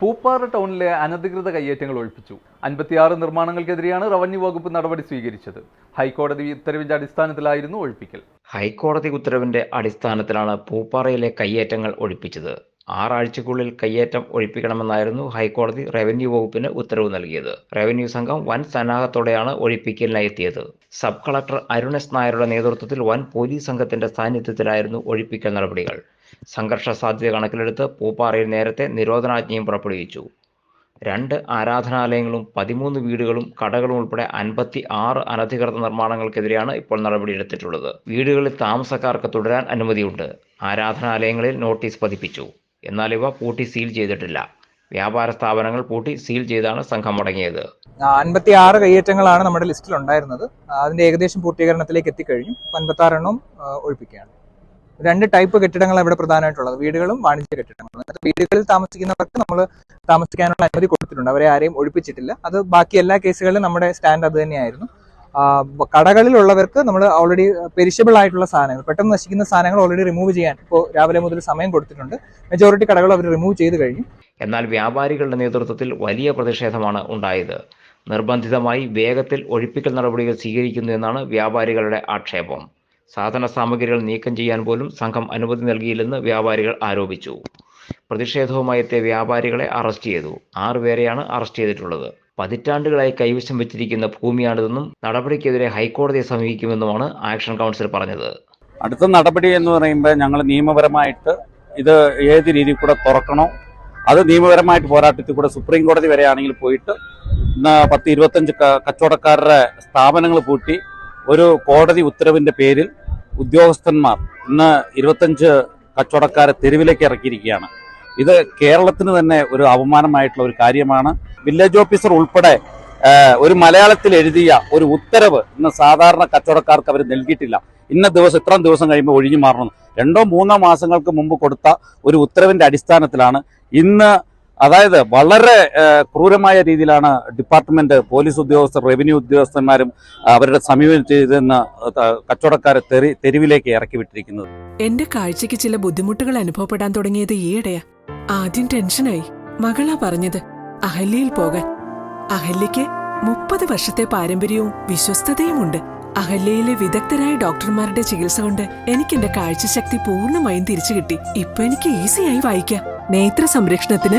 പൂപ്പാറ ടൗണിലെ അനധികൃത കയ്യേറ്റങ്ങൾ ഒഴിപ്പിച്ചു. അൻപത്തിയാറ് നിർമ്മാണങ്ങൾക്കെതിരെയാണ് റവന്യൂ വകുപ്പ് നടപടി സ്വീകരിച്ചത്. ഹൈക്കോടതി ഉത്തരവിന്റെ അടിസ്ഥാനത്തിലായിരുന്നു ഒഴിപ്പിക്കൽ. ഹൈക്കോടതി ഉത്തരവിന്റെ അടിസ്ഥാനത്തിലാണ് പൂപ്പാറയിലെ കയ്യേറ്റങ്ങൾ ഒഴിപ്പിച്ചത്. ആറാഴ്ചക്കുള്ളിൽ കയ്യേറ്റം ഒഴിപ്പിക്കണമെന്നായിരുന്നു ഹൈക്കോടതി റവന്യൂ വകുപ്പിന് ഉത്തരവ് നൽകിയത്. റവന്യൂ സംഘം വൻ സന്നാഹത്തോടെയാണ് ഒഴിപ്പിക്കലിനായി എത്തിയത്. സബ് കളക്ടർ അരുണസ് നായരുടെ നേതൃത്വത്തിൽ വൻ പോലീസ് സംഘത്തിന്റെ സാന്നിധ്യത്തിലായിരുന്നു ഒഴിപ്പിക്കൽ നടപടികൾ. സംഘർഷ സാധ്യത കണക്കിലെടുത്ത് പൂപ്പാറയിൽ നേരത്തെ നിരോധനാജ്ഞയും പുറപ്പെടുവിച്ചു. രണ്ട് ആരാധനാലയങ്ങളും പതിമൂന്ന് വീടുകളും കടകളും ഉൾപ്പെടെ അൻപത്തി ആറ് അനധികൃത നിർമ്മാണങ്ങൾക്കെതിരെയാണ് ഇപ്പോൾ നടപടിയെടുത്തിട്ടുള്ളത് വീടുകളിൽ താമസക്കാർക്ക് തുടരാൻ അനുമതിയുണ്ട്. ആരാധനാലയങ്ങളിൽ നോട്ടീസ് പതിപ്പിച്ചു. എന്നാൽ ഇവ പൂട്ടി സീൽ ചെയ്തിട്ടില്ല. വ്യാപാര സ്ഥാപനങ്ങൾ പൂട്ടി സീൽ ചെയ്താണ് സംഘം മടങ്ങിയത്. അൻപത്തി ആറ് കയ്യേറ്റങ്ങളാണ് നമ്മുടെ ലിസ്റ്റിൽ ഉണ്ടായിരുന്നത് അതിന്റെ ഏകദേശം പൂർത്തീകരണത്തിലേക്ക് എത്തിക്കഴിഞ്ഞു. അൻപത്തി ആറെണ്ണം ഒഴിപ്പിക്കുകയാണ്. രണ്ട് ടൈപ്പ് കെട്ടിടങ്ങളാണ് ഇവിടെ പ്രധാനമായിട്ടുള്ളത്. വീടുകളും വാണിജ്യ കെട്ടിടങ്ങളും. അതായത് വീടുകളിൽ താമസിക്കുന്നവർക്ക് നമ്മൾ താമസിക്കാനുള്ള അനുമതി കൊടുത്തിട്ടുണ്ട്. അവരെ ആരെയും ഒഴിപ്പിച്ചിട്ടില്ല. അത് ബാക്കി എല്ലാ കേസുകളിലും നമ്മുടെ സ്റ്റാൻഡ് അത് തന്നെയായിരുന്നു. കടകളിലുള്ളവർക്ക് നമ്മൾ ഓൾറെഡി പെരിഷബിൾ ആയിട്ടുള്ള സാധനങ്ങൾ പെട്ടെന്ന് നശിക്കുന്ന സാധനങ്ങൾ ഓൾറെഡി റിമൂവ് ചെയ്യാൻ ഇപ്പോൾ രാവിലെ മുതൽ സമയം കൊടുത്തിട്ടുണ്ട്. മെജോറിറ്റി കടകൾ അവർ റിമൂവ് ചെയ്ത് കഴിഞ്ഞു. എന്നാൽ വ്യാപാരികളുടെ നേതൃത്വത്തിൽ വലിയ പ്രതിഷേധമാണ് ഉണ്ടായത്. നിർബന്ധിതമായി വേഗത്തിൽ ഒഴിപ്പിക്കൽ നടപടികൾ സ്വീകരിക്കുന്നു എന്നാണ് വ്യാപാരികളുടെ ആക്ഷേപം. സാധന സാമഗ്രികൾ നീക്കം ചെയ്യാൻ പോലും സംഘം അനുമതി നൽകിയില്ലെന്ന് വ്യാപാരികൾ ആരോപിച്ചു. പ്രതിഷേധവുമായി എത്തിയ വ്യാപാരികളെ അറസ്റ്റ് ചെയ്തു. ആറുപേരെയാണ് അറസ്റ്റ് ചെയ്തിട്ടുള്ളത്. പതിറ്റാണ്ടുകളായി കൈവശം വെച്ചിരിക്കുന്ന ഭൂമിയാണിതെന്നും നടപടിക്കെതിരെ ഹൈക്കോടതിയെ സമീപിക്കുമെന്നുമാണ് ആക്ഷൻ കൗൺസിൽ പറഞ്ഞത്. അടുത്ത നടപടി എന്ന് പറയുമ്പോൾ ഞങ്ങൾ നിയമപരമായിട്ട് ഇത് ഏത് രീതിയിൽ കൂടെ തുറക്കണോ അത് നിയമപരമായിട്ട് പോരാട്ടത്തിൽ കൂടെ സുപ്രീം കോടതി വരെ ആണെങ്കിൽ പോയിട്ട് പത്ത് ഇരുപത്തഞ്ച് കച്ചവടക്കാരുടെ സ്ഥാപനങ്ങൾ പൂട്ടി ഒരു കോടതി ഉത്തരവിന്റെ പേരിൽ ഉദ്യോഗസ്ഥന്മാർ ഇന്ന് ഇരുപത്തഞ്ച് കച്ചവടക്കാരെ തെരുവിലേക്ക് ഇറക്കിയിരിക്കുകയാണ്. ഇത് കേരളത്തിന് തന്നെ ഒരു അപമാനമായിട്ടുള്ള ഒരു കാര്യമാണ്. വില്ലേജ് ഓഫീസർ ഉൾപ്പെടെ ഒരു മലയാളത്തിൽ എഴുതിയ ഒരു ഉത്തരവ് ഇന്ന് സാധാരണ കച്ചവടക്കാർക്ക് അവർ നൽകിയിട്ടില്ല. ഇന്ന ദിവസം ഇത്രയും ദിവസം കഴിയുമ്പോൾ ഒഴിഞ്ഞു മാറണം രണ്ടോ മൂന്നോ മാസങ്ങൾക്ക് മുമ്പ് കൊടുത്ത ഒരു ഉത്തരവിന്റെ അടിസ്ഥാനത്തിലാണ് ഇന്ന് അതായത് വളരെ ക്രൂരമായ രീതിയിലാണ് ഡിപ്പാർട്ട്മെന്റ് പോലീസ് ഉദ്യോഗസ്ഥർ റവന്യൂ ഉദ്യോഗസ്ഥന്മാരും അവരുടെ സമീപനത്തിൽ നിന്ന് കച്ചവടക്കാരെ തെറി തെരുവിലേക്ക് ഇറക്കി വിട്ടിരിക്കുന്നത്. എന്റെ കാഴ്ചക്ക് ചില ബുദ്ധിമുട്ടുകൾ അനുഭവപ്പെടാൻ തുടങ്ങിയത് ഈയിടെയാ. ആദ്യം ടെൻഷനായി. മകളാ പറഞ്ഞത് അഹല്യയിൽ പോകാൻ. അഹല്യയ്ക്ക് മുപ്പത് വർഷത്തെ പാരമ്പര്യവും വിശ്വസ്തതയുമുണ്ട്. അഹല്യയിലെ വിദഗ്ധരായ ഡോക്ടർമാരുടെ ചികിത്സ കൊണ്ട് എനിക്ക് എന്റെ കാഴ്ചശക്തി പൂർണമായും തിരിച്ചു കിട്ടി ഇപ്പൊ എനിക്ക് ഈസിയായി വായിക്കാം. നേത്ര സംരക്ഷണത്തിന്